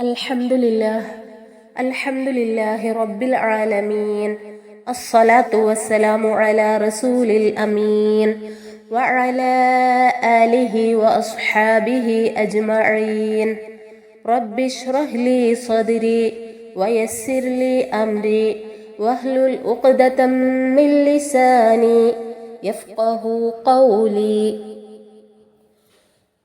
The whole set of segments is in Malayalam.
الحمد لله. الحمد لله رب العالمين. الصلاة والسلام على رسول الأمين وعلى آله وأصحابه أجمعين. رب اشرح لي صدري ويسر لي أمري واهلل عقدة من لساني يفقه قولي.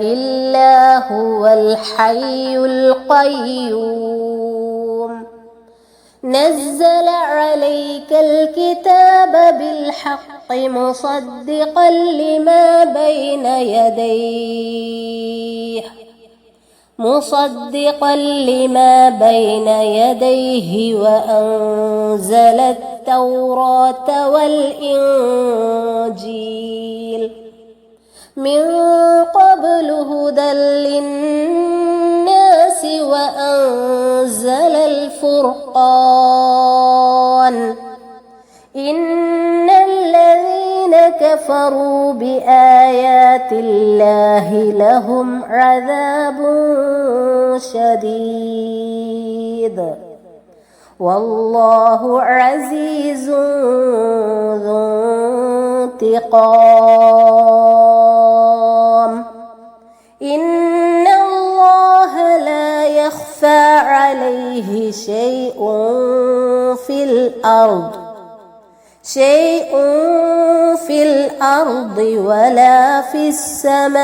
إلا هو الحي القيوم. نزل عليك الكتاب بالحق مصدقا لما بين يديه. مصدقا لما بين يديه وأنزل التوراة والإنجيل. من قبل هدى للناس وأنزل الفرقان. إن الذين كفروا بآيات الله لهم عذاب شديد. والله عزيز ذو انتقام. إن الله لا يخفى عليه شيء في الأرض شيء في الأرض ولا في السماء.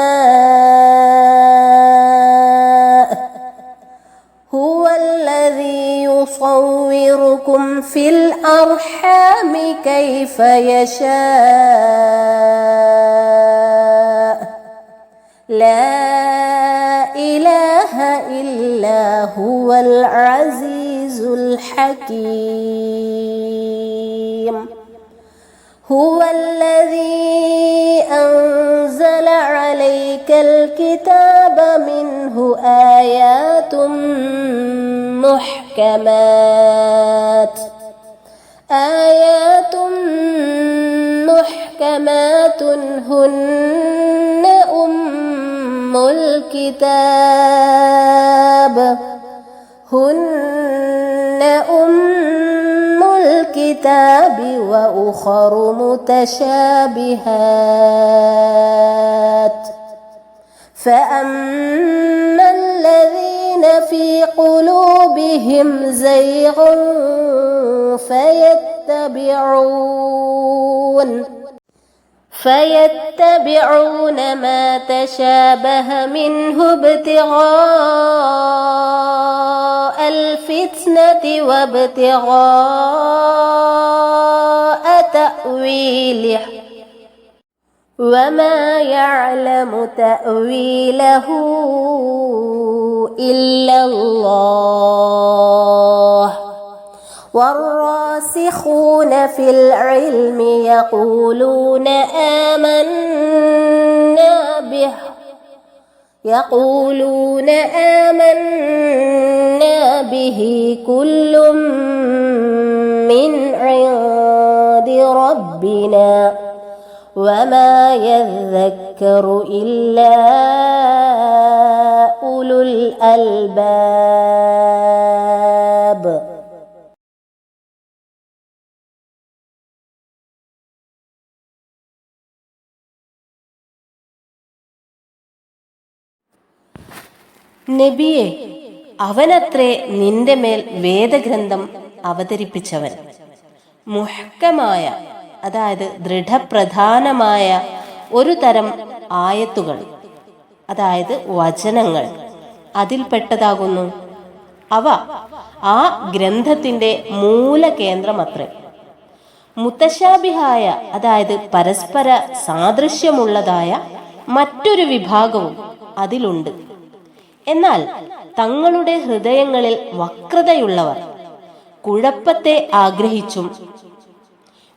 هو الذي يصوركم في الأرحام كيف يشاء. لا إله إلا هو العزيز الحكيم. هو الذي أنزل عليك الكتاب منه آيات محكمات. آيات محكمات هن الكتاب هن أم الكتاب وأخر متشابهات فأما الذين في قلوبهم زيغ فيتبعون فيتبعون ما تشابه منه ابتغاء الفتنة وابتغاء تأويله. وما يعلم تأويله إلا الله. والراسخون في العلم يقولون آمنا به. يقولون آمنا به. كل من عند ربنا. وما يذكر إلا أولو الألباب. നബിയെ അവനത്രേ നിന്റെ മേൽ വേദഗ്രന്ഥം അവതരിപ്പിച്ചവൻ. മുഹക്കമായ അതായത് ദൃഢപ്രധാനമായ ഒരു തരം ആയത്തുകൾ അതായത് വചനങ്ങൾ അതിൽപ്പെട്ടതാകുന്നു. അവ ആ ഗ്രന്ഥത്തിന്റെ മൂലകേന്ദ്രമത്രേ. മുത്തശാബിഹായ അതായത് പരസ്പര സാദൃശ്യമുള്ളതായ മറ്റൊരു വിഭാഗവും അതിലുണ്ട്. എന്നാൽ തങ്ങളുടെ ഹൃദയങ്ങളിൽ വക്രതയുള്ളവർ കുഴപ്പത്തെ ആഗ്രഹിച്ചും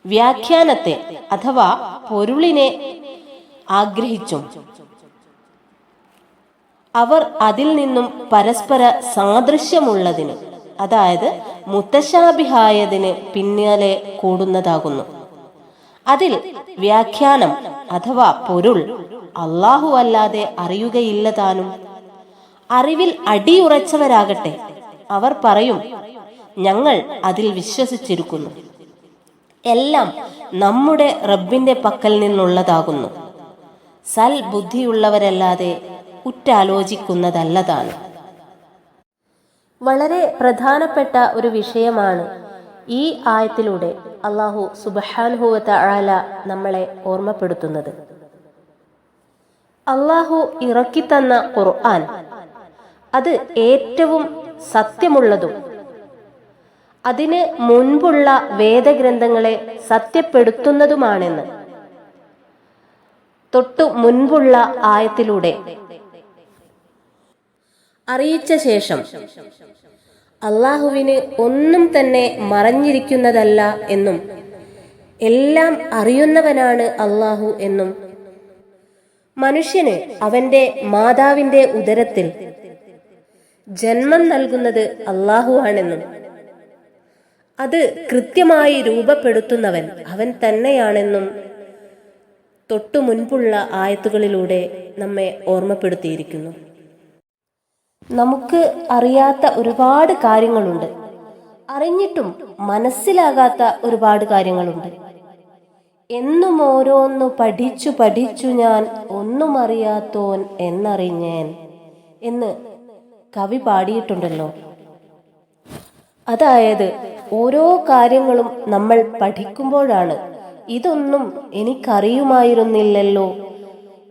വ്യാഖ്യാനത്തെ അഥവാ പൊരുളിനെ ആഗ്രഹിച്ചും അവർ അതിൽ നിന്നും പരസ്പര സാദൃശ്യമുള്ളതിന് അതായത് മുത്തശാബിഹായതിന് പിന്നാലെ കൂടുന്നതാകുന്നു. അതിൽ വ്യാഖ്യാനം അഥവാ പൊരുൾ അള്ളാഹു അല്ലാതെ അറിയുകയില്ല താനും. അറിവിൽ അടിയുറച്ചവരാകട്ടെ. അവർ പറയും ഞങ്ങൾ അതിൽ വിശ്വസിച്ചിരിക്കുന്നു. എല്ലാം നമ്മുടെ റബ്ബിന്റെ പക്കൽ നിന്നുള്ളതാകുന്നു. സൽ ബുദ്ധിയുള്ളവരല്ലാതെ ഉറ്റാലോചിക്കുന്നതല്ലതാണ്. വളരെ പ്രധാനപ്പെട്ട ഒരു വിഷയമാണ് ഈ ആയത്തിലൂടെ അള്ളാഹു സുബഹാനുഹുവത്ത ആല നമ്മളെ ഓർമ്മപ്പെടുത്തുന്നത്. അള്ളാഹു ഇറക്കിത്തന്ന ഖുർആൻ അത് ഏറ്റവും സത്യമുള്ളതും. അതിന് മുൻപുള്ള വേദഗ്രന്ഥങ്ങളെ സത്യപ്പെടുത്തുന്നതുമാണെന്ന്. തൊട്ടു മുൻപുള്ള ആയത്തിലൂടെ. അറിയിച്ച ശേഷം അള്ളാഹുവിന് ഒന്നും തന്നെ മറഞ്ഞിരിക്കുന്നതല്ല എന്നും എല്ലാം അറിയുന്നവനാണ് അള്ളാഹു എന്നും. മനുഷ്യന് അവന്റെ മാതാവിന്റെ ഉദരത്തിൽ ജന്മം നൽകുന്നത് അള്ളാഹു ആണെന്നും അത് കൃത്യമായി രൂപപ്പെടുത്തുന്നവൻ അവൻ തന്നെയാണെന്നും തൊട്ടു മുൻപുള്ള ആയത്തുകളിലൂടെ നമ്മെ ഓർമ്മപ്പെടുത്തിയിരിക്കുന്നു. നമുക്ക് അറിയാത്ത ഒരുപാട് കാര്യങ്ങളുണ്ട്. അറിഞ്ഞിട്ടും മനസ്സിലാകാത്ത ഒരുപാട് കാര്യങ്ങളുണ്ട്. എന്നും ഓരോന്നു പഠിച്ചു പഠിച്ചു ഞാൻ ഒന്നും അറിയാത്തോൻ എന്നറിഞ്ഞേൻ എന്ന് കവി പാടിയിട്ടുണ്ടല്ലോ. അതായത് ഓരോ കാര്യങ്ങളും നമ്മൾ പഠിക്കുമ്പോഴാണ്. ഇതൊന്നും എനിക്കറിയുമായിരുന്നില്ലല്ലോ.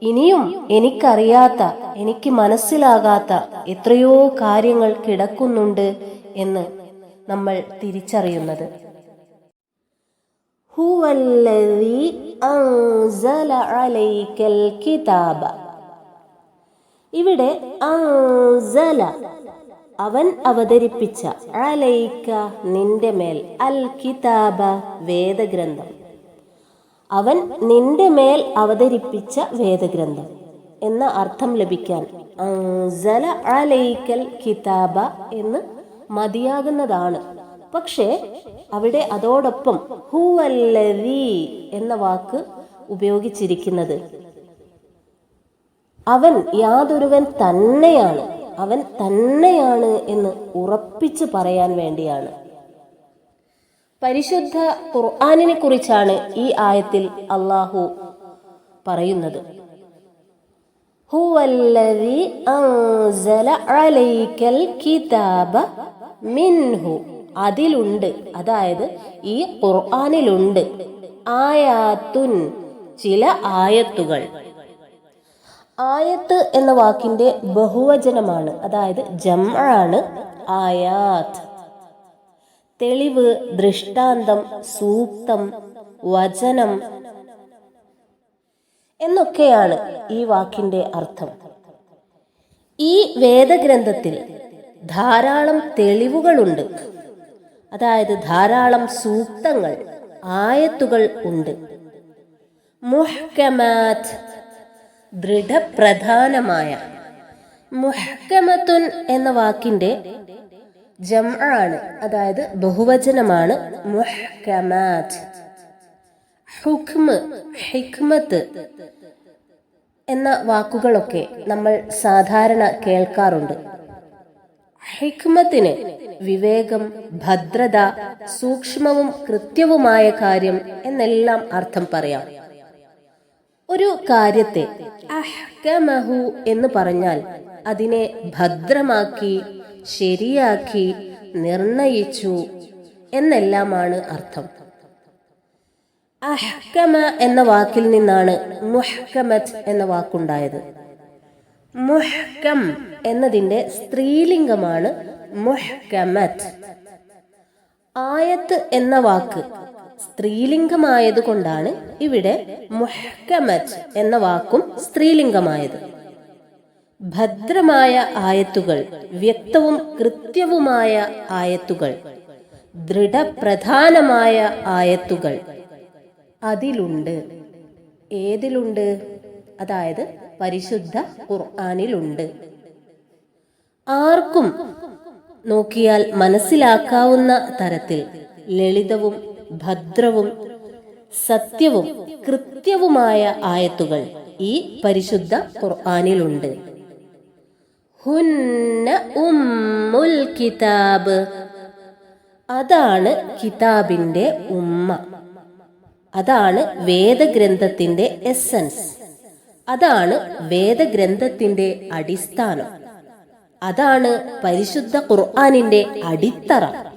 ഇനിയും എനിക്കറിയാത്ത എനിക്ക് മനസ്സിലാകാത്ത എത്രയോ കാര്യങ്ങൾ കിടക്കുന്നുണ്ട് എന്ന് നമ്മൾ തിരിച്ചറിയുന്നത്. ഹുവല്ലദീ അൻസല അലൈക്കൽ കിതാബ. ഇവിടെ അവൻ അവതരിപ്പിച്ച അലൈക്ക നിന്റെ മേൽ അൽ കിതാബ വേദഗ്രന്ഥം. അവൻ നിന്റെ മേൽ അവതരിപ്പിച്ച വേദഗ്രന്ഥം എന്ന അർത്ഥം ലഭിക്കാൻ അലൈക്കൽ കിതാബ എന്ന് മതിയാകുന്നതാണ്. പക്ഷേ അവിടെ അതോടൊപ്പം ഹുവല്ലദീ എന്ന വാക്ക് ഉപയോഗിച്ചിരിക്കുന്നത് അവൻ യാതൊരുവൻ തന്നെയാണ്. അവൻ തന്നെയാണ് എന്ന് ഉറപ്പിച്ചു പറയാൻ വേണ്ടിയാണ്. പരിശുദ്ധ ഖുർആാനിനെ കുറിച്ചാണ് ഈ ആയത്തിൽ അള്ളാഹു പറയുന്നത്. മിൻഹു. അതിലുണ്ട് അതായത് ഈ ഖുർആാനിലുണ്ട്. ആയാത്തുൻ ചില ആയത്തുകൾ. ആയത്ത് എന്ന വാക്കിന്റെ ബഹുവചനമാണ്. അതായത് ജമാണ് ആയാത്ത് തെളിവ് ദൃഷ്ടാന്തം സൂക്തം വചനം എന്നൊക്കെയാണ് ഈ വാക്കിന്റെ അർത്ഥം. ഈ വേദഗ്രന്ഥത്തിൽ ധാരാളം തെളിവുകളുണ്ട്. അതായത് ധാരാളം സൂക്തങ്ങൾ ആയത്തുകൾ ഉണ്ട്. മുഹ്കമാത്ത് ദൃഢപ്രധാനമായ മുഹ്കമത്തുൻ എന്ന വാക്കിന്റെ ജംആണ് അതായത് ബഹുവചനമാണ് ഹിക്മത്ത് എന്ന വാക്കുകളൊക്കെ നമ്മൾ സാധാരണ കേൾക്കാറുണ്ട്. ഹിക്മത്തിന് വിവേകം ഭദ്രത സൂക്ഷ്മവും കൃത്യവുമായ കാര്യം എന്നെല്ലാം അർത്ഥം പറയാം. ഒരു കാര്യത്തെ അഹ്കമഹു എന്ന് പറഞ്ഞാൽ അതിനെ ഭദ്രമാക്കി ശരിയാക്കി നിർണയിച്ചു എന്നെല്ലാമാണ് അർത്ഥം. അഹ്കമ എന്ന വാക്കിൽ നിന്നാണ് മുഹ്കമത്ത് എന്ന വാക്കുണ്ടായത്. മുഹ്കം എന്നതിന്റെ സ്ത്രീലിംഗമാണ് മുഹ്കമത്ത് ആയത്ത് എന്ന വാക്ക് സ്ത്രീലിംഗമായതുകൊണ്ടാണ് ഇവിടെ മുഹ്കമത്ത് എന്ന വാക്കും സ്ത്രീലിംഗമായത്. ഭദ്രമായ ആയത്തുകൾ വ്യക്തവും കൃത്യവുമായ ആയത്തുകൾ ദൃഢപ്രധാനമായ ആയത്തുകൾ അതിലുണ്ട്. ഏതിലുണ്ട്? അതായത് പരിശുദ്ധ ഖുർആാനിലുണ്ട്. ആർക്കും നോക്കിയാൽ മനസ്സിലാക്കാവുന്ന തരത്തിൽ ലളിതവും ഭദ്രവും സത്യവും കൃത്യവുമായ ആയത്തുകൾ ഈ പരിശുദ്ധ ഖുർആാനിലുണ്ട്. ഹുന്ന ഉമ്മുൽ കിതാബ്. അതാണ് കിതാബിന്റെ ഉമ്മ. അതാണ് വേദഗ്രന്ഥത്തിന്റെ എസൻസ് അതാണ് വേദഗ്രന്ഥത്തിന്റെ അടിസ്ഥാനം. അതാണ് പരിശുദ്ധ ഖുർആാനിന്റെ അടിത്തറ.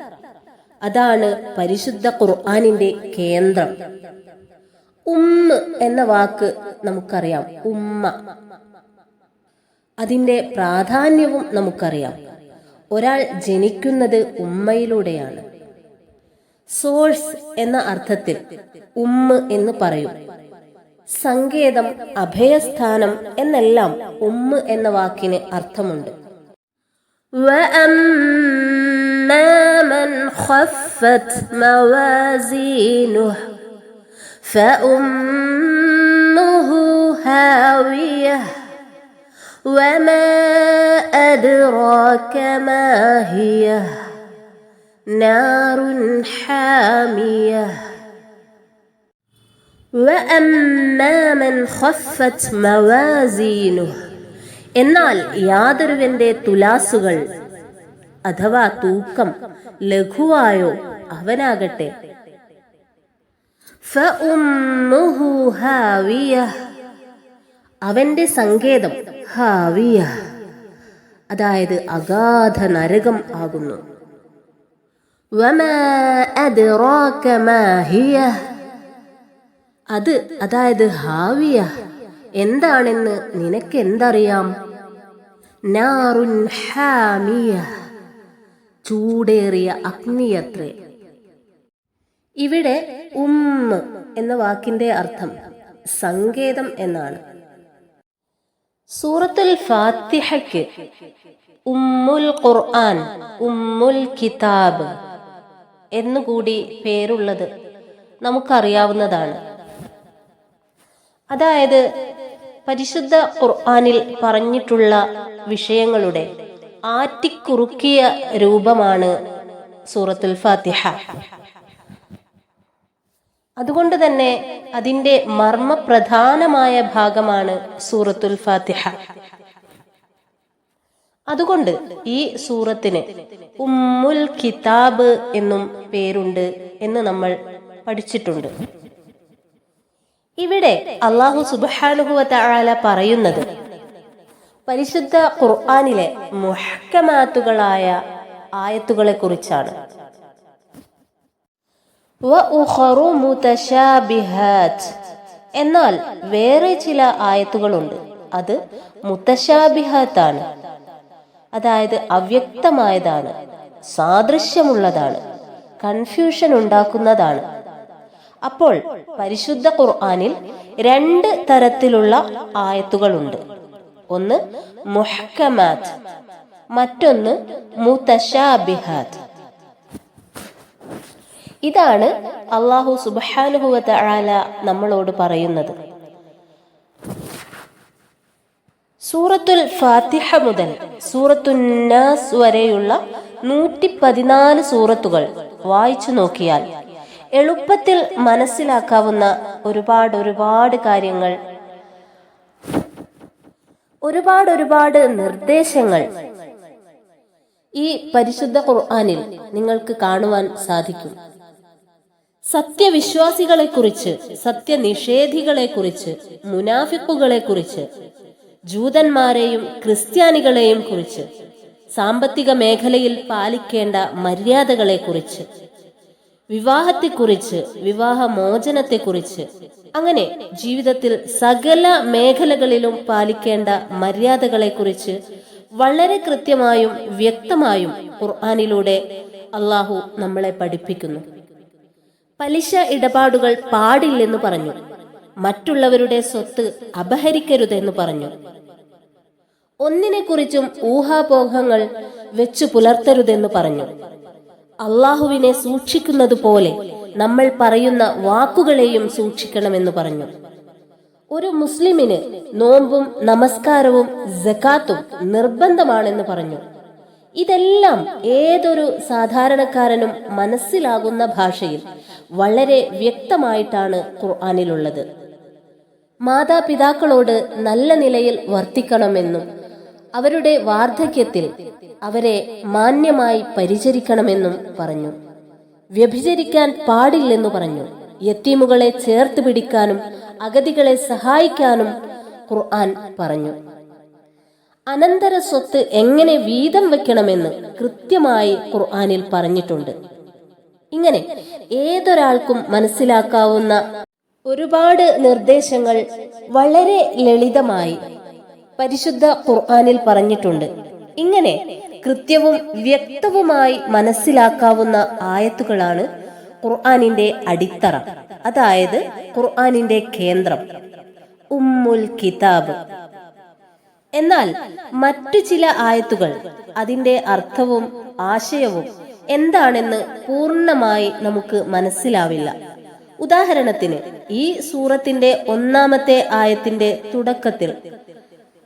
അതാണ് പരിശുദ്ധ ഖുർആാനിന്റെ കേന്ദ്രം. ഉമ്മ എന്ന വാക്ക് നമുക്കറിയാം. ഉമ്മ. അതിന്റെ പ്രാധാന്യവും നമുക്കറിയാം. ഒരാൾ ജനിക്കുന്നത് ഉമ്മയിലൂടെയാണ്. സോഴ്സ് എന്ന അർത്ഥത്തിൽ ഉമ്മ എന്ന് പറയും. സങ്കേതം അഭയസ്ഥാനം എന്നെല്ലാം ഉമ്മ എന്ന വാക്കിന് അർത്ഥമുണ്ട്. وأما من خفت موازينه فأمه هاوية وما أدراك ما هي نار حامية وأما من خفت موازينه എന്നാൽ യാതൊരുവന്റെ തുലാസുകൾ അഥവാ തൂക്കം ലഘുവായോ അവനാകട്ടെ. അവന്റെ സങ്കേതം ഹാവിയ. അതായത് അഗാധ നരകം ആകുന്നു അത് അതായത് ഹാവിയ. എന്താണെന്ന് നിനക്കെന്തറിയാം? നാറുൻ ഹാമിയ. ചൂടേറിയ അഗ്നിയത്രേ ഇവിടെ ഉമ്മ എന്ന വാക്കിന്റെ അർത്ഥം സങ്കേതം എന്നാണ്. സൂറത്തുൽ ഫാത്തിഹയ്ക്ക് ഉമ്മുൽ ഖുർആൻ ഉമ്മുൽ കിതാബ് എന്നുകൂടി പേരുള്ളത് നമുക്കറിയാവുന്നതാണ്. അതായത് പരിശുദ്ധ ഖുർആനിൽ പറഞ്ഞിട്ടുള്ള വിഷയങ്ങളുടെ ആറ്റിക്കുറുക്കിയ രൂപമാണ് സൂറത്തുൽ ഫാത്തിഹ. അതുകൊണ്ട് തന്നെ അതിന്റെ മർമ്മപ്രധാനമായ ഭാഗമാണ് സൂറത്തുൽ ഫാത്തിഹ. അതുകൊണ്ട് ഈ സൂറത്തിന് ഉമ്മുൽ കിതാബ് എന്നും പേരുണ്ട് എന്ന് നമ്മൾ പഠിച്ചിട്ടുണ്ട്. ഇവിടെ അള്ളാഹു സുബാനുഹുവ തആല പറയുന്നത് പരിശുദ്ധ ഖുർആാനിലെ മുഹക്കമാത്തുകളായ ആയത്തുകളെ കുറിച്ചാണ് എന്നാൽ വേറെ ചില ആയത്തുകളുണ്ട്. അത് മുത്തശാബിഹാത്താണ് അതായത് അവ്യക്തമായതാണ് സാദൃശ്യമുള്ളതാണ് കൺഫ്യൂഷൻ ഉണ്ടാക്കുന്നതാണ് അപ്പോൾ പരിശുദ്ധ ഖുർആാനിൽ രണ്ട് തരത്തിലുള്ള ആയത്തുകളുണ്ട്. ഒന്ന് മുഹക്കമാത്ത് മറ്റൊന്ന് മുതശാബിഹാത്ത് ഇതാണ് അള്ളാഹു സുബാനുഹുവ ആല നമ്മളോട് പറയുന്നത്. സൂറത്തുൽ ഫാത്തിഹ മുതൽ സൂറത്തുന്നാസ് വരെയുള്ള നൂറ്റി പതിനാല് സൂറത്തുകൾ വായിച്ചു നോക്കിയാൽ എളുപ്പത്തിൽ മനസ്സിലാക്കാവുന്ന ഒരുപാട് ഒരുപാട് കാര്യങ്ങൾ ഒരുപാട് ഒരുപാട് നിർദ്ദേശങ്ങൾ. ഈ പരിശുദ്ധ ഖുർആാനിൽ നിങ്ങൾക്ക് കാണുവാൻ സാധിക്കും. സത്യവിശ്വാസികളെ കുറിച്ച് സത്യനിഷേധികളെ കുറിച്ച് സത്യനിഷേധികളെക്കുറിച്ച് മുനാഫിക്കുകളെക്കുറിച്ച് ജൂതന്മാരെയും ക്രിസ്ത്യാനികളെയും കുറിച്ച് സാമ്പത്തിക മേഖലയിൽ പാലിക്കേണ്ട മര്യാദകളെക്കുറിച്ച് വിവാഹത്തെക്കുറിച്ച് വിവാഹമോചനത്തെക്കുറിച്ച്. അങ്ങനെ ജീവിതത്തിൽ സകല മേഖലകളിലും പാലിക്കേണ്ട മര്യാദകളെക്കുറിച്ച് വളരെ കൃത്യമായും വ്യക്തമായും ഖുർആാനിലൂടെ അള്ളാഹു നമ്മളെ പഠിപ്പിക്കുന്നു. പലിശ ഇടപാടുകൾ പാടില്ലെന്ന് പറഞ്ഞു. മറ്റുള്ളവരുടെ സ്വത്ത് അപഹരിക്കരുതെന്ന് പറഞ്ഞു. ഒന്നിനെക്കുറിച്ചും ഊഹാപോഹങ്ങൾ വെച്ചു പുലർത്തരുതെന്ന് പറഞ്ഞു. അള്ളാഹുവിനെ സൂക്ഷിക്കുന്നത് പോലെ നമ്മൾ പറയുന്ന വാക്കുകളെയും സൂക്ഷിക്കണമെന്ന് പറഞ്ഞു. ഒരു മുസ്ലിമിന് നോമ്പും നമസ്കാരവും ജക്കാത്തും നിർബന്ധമാണെന്ന് പറഞ്ഞു. ഇതെല്ലാം ഏതൊരു സാധാരണക്കാരനും മനസ്സിലാകുന്ന ഭാഷയിൽ വളരെ വ്യക്തമായിട്ടാണ് ഖുർആാനിലുള്ളത്. മാതാപിതാക്കളോട് നല്ല നിലയിൽ വർത്തിക്കണമെന്നും അവരുടെ വാർദ്ധക്യത്തിൽ അവരെ മാന്യമായി പരിചരിക്കണമെന്നും പറഞ്ഞു. വ്യഭിചരിക്കാൻ പാടില്ലെന്നു പറഞ്ഞു. യത്തീമുകളെ ചേർത്ത് പിടിക്കാനും അഗതികളെ സഹായിക്കാനും ഖുർആൻ പറഞ്ഞു. അനന്തര സ്വത്ത് എങ്ങനെ വീതം വെക്കണമെന്ന് കൃത്യമായി ഖുർആാനിൽ പറഞ്ഞിട്ടുണ്ട്. ഇങ്ങനെ ഏതൊരാൾക്കും മനസ്സിലാക്കാവുന്ന ഒരുപാട് നിർദ്ദേശങ്ങൾ വളരെ ലളിതമായി പരിശുദ്ധ ഖുർആാനിൽ പറഞ്ഞിട്ടുണ്ട്. ഇങ്ങനെ കൃത്യവും വ്യക്തവുമായി മനസ്സിലാക്കാവുന്ന ആയത്തുകളാണ് ഖുർആാനിന്റെ അടിത്തറ അതായത് ഖുർആാനിന്റെ കേന്ദ്രം ഉമ്മുൽ കിതാബ്. എന്നാൽ മറ്റു ചില ആയത്തുകൾ അതിന്റെ അർത്ഥവും ആശയവും എന്താണെന്ന് പൂർണമായി നമുക്ക് മനസ്സിലാവില്ല. ഉദാഹരണത്തിന് ഈ സൂറത്തിന്റെ ഒന്നാമത്തെ ആയത്തിന്റെ തുടക്കത്തിൽ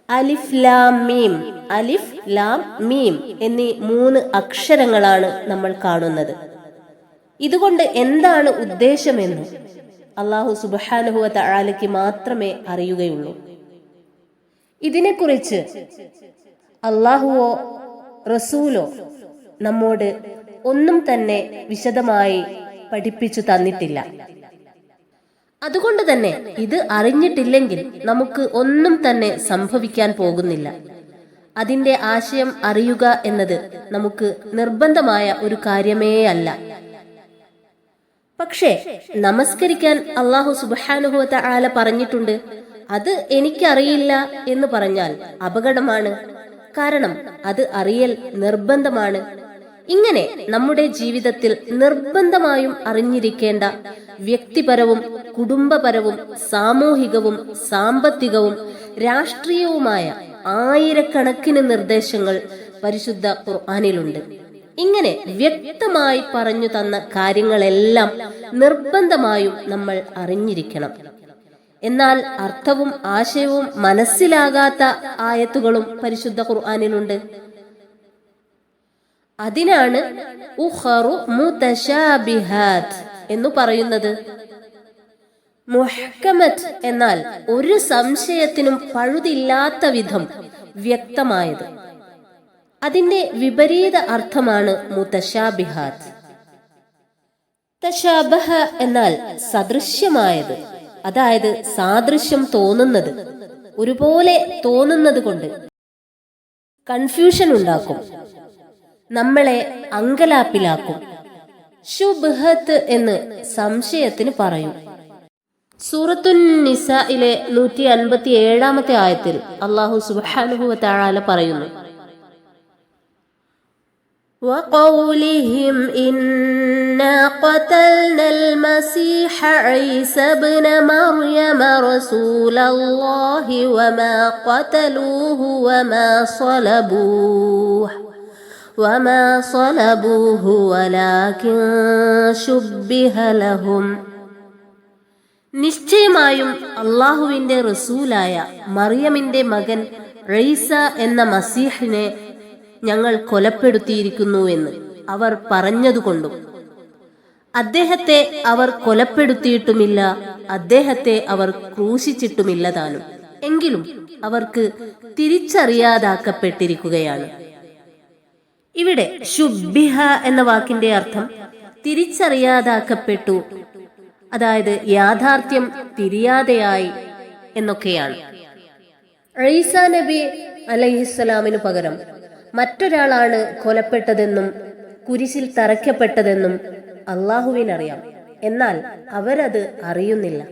അലിഫ് ലാം മീം. അലിഫ് ലാം മീം എന്നീ മൂന്ന് അക്ഷരങ്ങളാണ് നമ്മൾ കാണുന്നത്. ഇതുകൊണ്ട് എന്താണ് ഉദ്ദേശമെന്ന് അള്ളാഹു സുബാനുഹുവ തആലയ്ക്ക് മാത്രമേ അറിയുകയുള്ളൂ. ഇതിനെക്കുറിച്ച് അള്ളാഹുവോ റസൂലോ നമ്മോട് ഒന്നും തന്നെ വിശദമായി പഠിപ്പിച്ചു തന്നിട്ടില്ല. അതുകൊണ്ട് തന്നെ ഇത് അറിഞ്ഞിട്ടില്ലെങ്കിൽ നമുക്ക് ഒന്നും തന്നെ സംഭവിക്കാൻ പോകുന്നില്ല. അതിന്റെ ആശയം അറിയുക എന്നത് നമുക്ക് നിർബന്ധമായ ഒരു കാര്യമേ അല്ല. പക്ഷേ നമസ്കരിക്കാൻ അള്ളാഹു സുബാനുഭവത്തെ ആല പറഞ്ഞിട്ടുണ്ട്. അത് എനിക്കറിയില്ല എന്ന് പറഞ്ഞാൽ അപകടമാണ്. കാരണം അത് അറിയൽ നിർബന്ധമാണ്. ഇങ്ങനെ നമ്മുടെ ജീവിതത്തിൽ നിർബന്ധമായും അറിഞ്ഞിരിക്കേണ്ട വ്യക്തിപരവും കുടുംബപരവും സാമൂഹികവും സാമ്പത്തികവും രാഷ്ട്രീയവുമായ ആയിരക്കണക്കിന് നിർദ്ദേശങ്ങൾ പരിശുദ്ധ ഖുർആാനിലുണ്ട്. ഇങ്ങനെ വ്യക്തമായി പറഞ്ഞു തന്ന കാര്യങ്ങളെല്ലാം നിർബന്ധമായും നമ്മൾ അറിഞ്ഞിരിക്കണം. എന്നാൽ അർത്ഥവും ആശയവും മനസ്സിലാകാത്ത ആയത്തുകളും പരിശുദ്ധ ഖുർആാനിലുണ്ട്. അതിനാണ് എന്ന് പറയുന്നത്. മുഹ്കമത്ത് എന്നാൽ ഒരു സംശയത്തിനും പഴുതില്ലാത്ത വിധം വ്യക്തമായത്. അതിന്റെ വിപരീത അർത്ഥമാണ് മുതശാബിഹാത്ത് തശാബഹ എന്നാൽ സദൃശ്യമായത് അതായത് സാദൃശ്യം തോന്നുന്നത് ഒരുപോലെ തോന്നുന്നത് കൊണ്ട് കൺഫ്യൂഷൻ ഉണ്ടാക്കും. നമ്മളെ അങ്കലാപ്പിലാക്കും ശുബ്ഹത്ത് എന്ന് സംശയത്തിന് പറയും സൂറത്തുൻ നിസയിലെ നൂറ്റി അൻപത്തി ഏഴാമത്തെ ആയത്തിൽ അള്ളാഹു സുബാനുഹുവ താഴാല പറയുന്നു وقولهم إنا قتلنا المسيح عيسى ابن مريم رسول الله وما قتلوه وما صلبوه وما صلبوه ولكن شبه لهم നിശ്ചയമായും അള്ളാഹുവിന്റെ റസൂലായ മറിയമിന്റെ മകൻ റൈസ എന്ന മസീഹിനെ ഞങ്ങൾ കൊലപ്പെടുത്തിയിരിക്കുന്നു എന്ന് അവർ പറഞ്ഞതുകൊണ്ടും അദ്ദേഹത്തെ അവർ കൊലപ്പെടുത്തിയിട്ടുമില്ല അദ്ദേഹത്തെ അവർ ക്രൂശിച്ചിട്ടുമില്ല താനും എങ്കിലും അവർക്ക് തിരിച്ചറിയാതാക്കപ്പെട്ടിരിക്കുകയാണ് ഇവിടെ ശുബിഹ എന്ന വാക്കിന്റെ അർത്ഥം തിരിച്ചറിയാതാക്കപ്പെട്ടു. അതായത് യാഥാർത്ഥ്യം തിരിയാതെയായി എന്നൊക്കെയാണ്. ഈസ നബി അലൈഹിസ്സലാമിനു പകരം മറ്റൊരാളാണ് കൊലപ്പെട്ടതെന്നും കുരിശിൽ തറയ്ക്കപ്പെട്ടതെന്നും അള്ളാഹുവിനറിയാം എന്നാൽ അവരത് അറിയുന്നില്ല.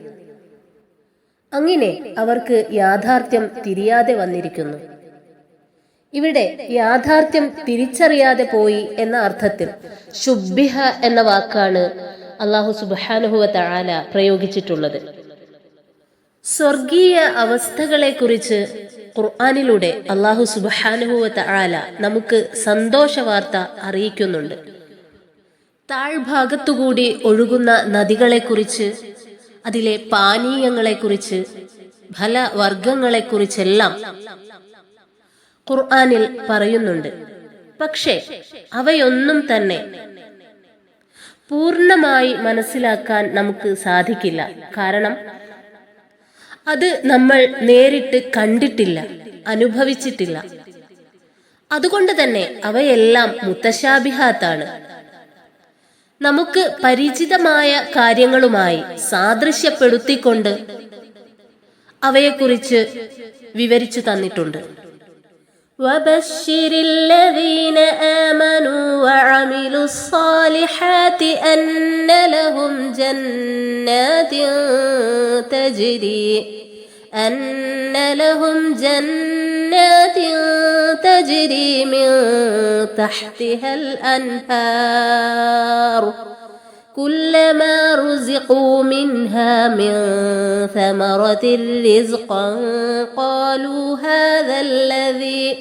അങ്ങനെ അവർക്ക് യാഥാർത്ഥ്യം തിരിയാതെ വന്നിരിക്കുന്നു. ഇവിടെ യാഥാർത്ഥ്യം തിരിച്ചറിയാതെ പോയി എന്ന അർത്ഥത്തിൽ ശുബിഹ എന്ന വാക്കാണ് അള്ളാഹു സുബാനുഹുവ താല പ്രയോഗിച്ചിട്ടുള്ളത്. സ്വർഗീയ അവസ്ഥകളെ അവസ്ഥകളെക്കുറിച്ച് ഖുർആാനിലൂടെ അള്ളാഹു സുബാനുഭവ താല നമുക്ക് സന്തോഷ വാർത്ത അറിയിക്കുന്നുണ്ട്. താഴ്ഭാഗത്തുകൂടി ഒഴുകുന്ന നദികളെ കുറിച്ച് അതിലെ പാനീയങ്ങളെ കുറിച്ച് പാനീയങ്ങളെക്കുറിച്ച് ഫലവർഗങ്ങളെക്കുറിച്ചെല്ലാം ഖുർആാനിൽ പറയുന്നുണ്ട്. പക്ഷേ അവയൊന്നും തന്നെ പൂർണമായി മനസ്സിലാക്കാൻ നമുക്ക് സാധിക്കില്ല. കാരണം അത് നമ്മൾ നേരിട്ട് കണ്ടിട്ടില്ല അനുഭവിച്ചിട്ടില്ല. അതുകൊണ്ട് തന്നെ അവയെല്ലാം മുത്തശാബിഹാത്താണ് നമുക്ക് പരിചിതമായ കാര്യങ്ങളുമായി സാദൃശ്യപ്പെടുത്തിക്കൊണ്ട് അവയെക്കുറിച്ച് വിവരിച്ചു തന്നിട്ടുണ്ട്. وبشر الذين آمنوا وعملوا الصالحات أن لهم جنات تجري أن لهم جنات تجري من تحتها الأنهار. كلما رزقوا منها من ثمرة رزقا قالوا هذا الذي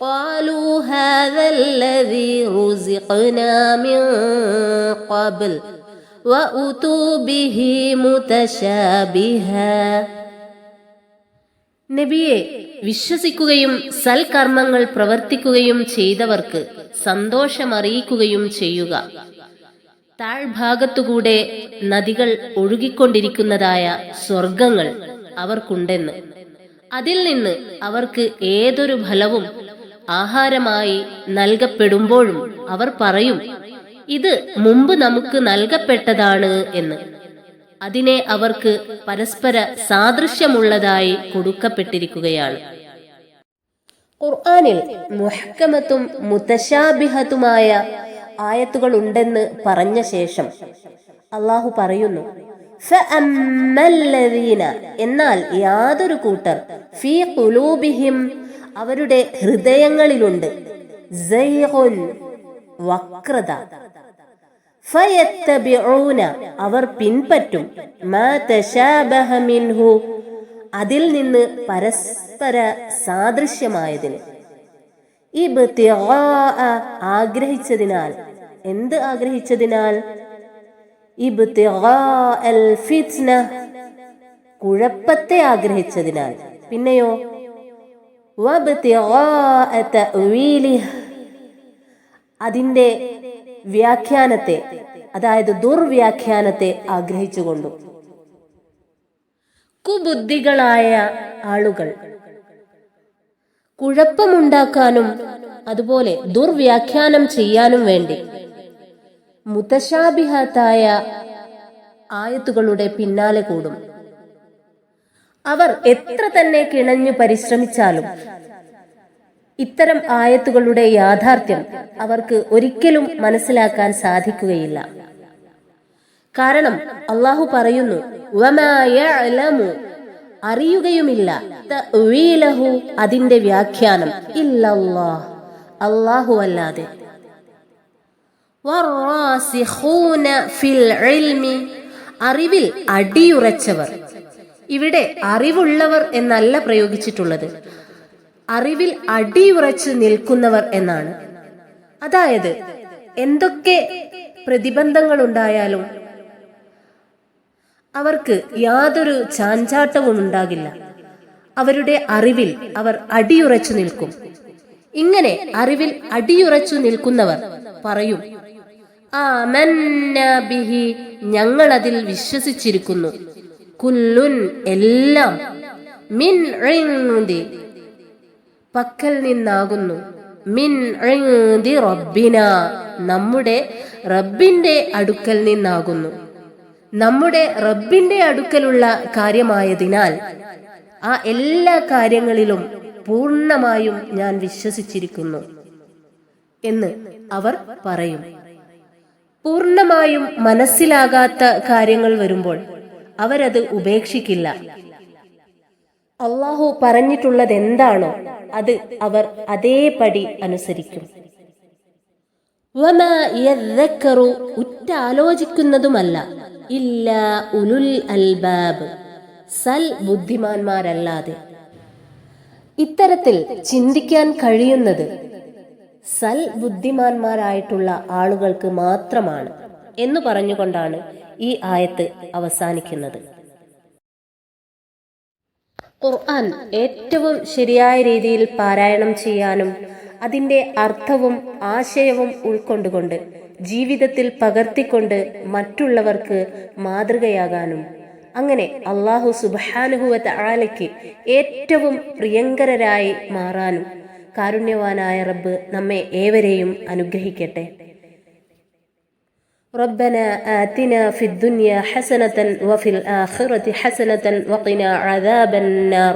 قالوا هذا الذي رزقنا من قبل وأتوا به متشابها നബിയെ വിശ്വസിക്കുകയും സൽക്കർമ്മങ്ങൾ പ്രവർത്തിക്കുകയും ചെയ്തവർക്ക് സന്തോഷമറിയിക്കുകയും ചെയ്യുക താഴ്ഭാഗത്തുകൂടെ നദികൾ ഒഴുകിക്കൊണ്ടിരിക്കുന്നതായ സ്വർഗങ്ങൾ അവർക്കുണ്ടെന്ന്. അതിൽ നിന്ന് അവർക്ക് ഏതൊരു ഫലവും ആഹാരമായി നൽകപ്പെടുമ്പോഴും അവർ പറയും ഇത് മുമ്പ് നമുക്ക് നൽകപ്പെട്ടതാണ് എന്ന്. അതിനെ അവർക്ക് പരസ്പര സാദൃശ്യമുള്ളതായി കൊടുക്കപ്പെട്ടിരിക്കുകയാണ്. ഖുർആനിൽ മുഹക്കമത്തും മുത്തശാബിഹത്തുമായ ആയത്തുകൾ ഉണ്ടെന്ന് പറഞ്ഞ ശേഷം അള്ളാഹു പറയുന്നു എന്നാൽ യാതൊരു കൂട്ടർ ഫീ അവരുടെ ഹൃദയങ്ങളിലുണ്ട് വക്രത. അവർ പിൻപറ്റും അതിൽ നിന്ന് പരസ്പര സാദൃശ്യമായതിന്. ഇബ്തിഗാഅ ആഗ്രഹിച്ചതിനാൽ. എന്ത് ആഗ്രഹിച്ചതിനാൽ? കുഴപ്പത്തെ ആഗ്രഹിച്ചതിനാൽ. പിന്നെയോ? അതിന്റെ വ്യാഖ്യാനത്തെ അതായത് ദുർവ്യാഖ്യാനത്തെ ആഗ്രഹിച്ചുകൊണ്ടു. കുബുദ്ധികളായ ആളുകൾ കുഴപ്പമുണ്ടാക്കാനും അതുപോലെ ദുർവ്യാഖ്യാനം ചെയ്യാനും വേണ്ടി. മുത്തശാബിഹത്തായ ആയത്തുകളുടെ പിന്നാലെ കൂടും. അവർ എത്ര തന്നെ കിണഞ്ഞു പരിശ്രമിച്ചാലും ഇത്തരം ആയത്തുകളുടെ യാഥാർത്ഥ്യം അവർക്ക് ഒരിക്കലും മനസ്സിലാക്കാൻ സാധിക്കുകയില്ല. കാരണം അള്ളാഹു പറയുന്നു അറിയുകയുമില്ല. അതിന്റെ വ്യാഖ്യാനം. ഇല്ലല്ലോ അള്ളാഹു അല്ലാതെ. ഫിൽ അറിവിൽ അടിയുറച്ചവർ. ഇവിടെ അറിവുള്ളവർ എന്നല്ല പ്രയോഗിച്ചിട്ടുള്ളത്. അറിവിൽ അടിയുറച്ച് നിൽക്കുന്നവർ എന്നാണ്. അതായത് എന്തൊക്കെ പ്രതിബന്ധങ്ങൾ ഉണ്ടായാലും അവർക്ക് യാതൊരു ചാഞ്ചാട്ടവും ഉണ്ടാകില്ല. അവരുടെ അറിവിൽ അവർ അടിയുറച്ചു നിൽക്കും. ഇങ്ങനെ അറിവിൽ അടിയുറച്ചു നിൽക്കുന്നവർ പറയും ബിഹി ഞങ്ങൾ അതിൽ വിശ്വസിച്ചിരിക്കുന്നു. കുല്ലുൻ എല്ലാം മിൻ പക്കൽ നിന്നാകുന്നു. മിൻ റബ്ബിന നമ്മുടെ റബ്ബിന്റെ അടുക്കൽ നിന്നാകുന്നു. നമ്മുടെ റബ്ബിന്റെ അടുക്കലുള്ള കാര്യമായതിനാൽ ആ എല്ലാ കാര്യങ്ങളിലും പൂർണമായും ഞാൻ വിശ്വസിച്ചിരിക്കുന്നു എന്ന് അവർ പറയും. പൂർണമായും മനസ്സിലാകാത്ത കാര്യങ്ങൾ വരുമ്പോൾ അവരത് ഉപേക്ഷിക്കില്ല. അള്ളാഹു പറഞ്ഞിട്ടുള്ളത് എന്താണോ അത് അവർ അതേപടി അനുസരിക്കും. ഉറ്റ ആലോചിക്കുന്നതുമല്ല ഇല്ല ഉലുൽ അൽബാബ്. സൽ ബുദ്ധിമാന്മാരല്ലാതെ. ഇത്തരത്തിൽ ചിന്തിക്കാൻ കഴിയുന്നത് സൽ ബുദ്ധിമാന്മാരായിട്ടുള്ള ആളുകൾക്ക് മാത്രമാണ് എന്ന് പറഞ്ഞുകൊണ്ടാണ് ഈ ആയത്ത് അവസാനിക്കുന്നത്. ഖുർആൻ ഏറ്റവും ശരിയായ രീതിയിൽ പാരായണം ചെയ്യാനും അതിന്റെ അർത്ഥവും ആശയവും ഉൾക്കൊണ്ടുകൊണ്ട് ജീവിതത്തിൽ പകർത്തിക്കൊണ്ട് മറ്റുള്ളവർക്ക് മാതൃകയാകാനും അങ്ങനെ അള്ളാഹു സുബാനുഹുവത്ത് ആലയ്ക്ക് ഏറ്റവും പ്രിയങ്കരരായി മാറാനും കാരുണ്യവാനായ റബ്ബ് നമ്മെ ഏവരെയും അനുഗ്രഹിക്കട്ടെ ربنا آتنا في الدنيا حسنة وفي الآخرة حسنة وقنا عذاب النار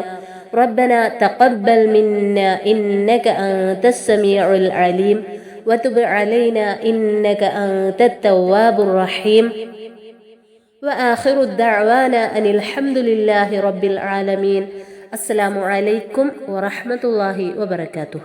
ربنا تقبل منا إنك أنت السميع العليم وتب علينا إنك أنت التواب الرحيم. وآخر الدعوانا أن الحمد لله رب العالمين. السلام عليكم ورحمة الله وبركاته.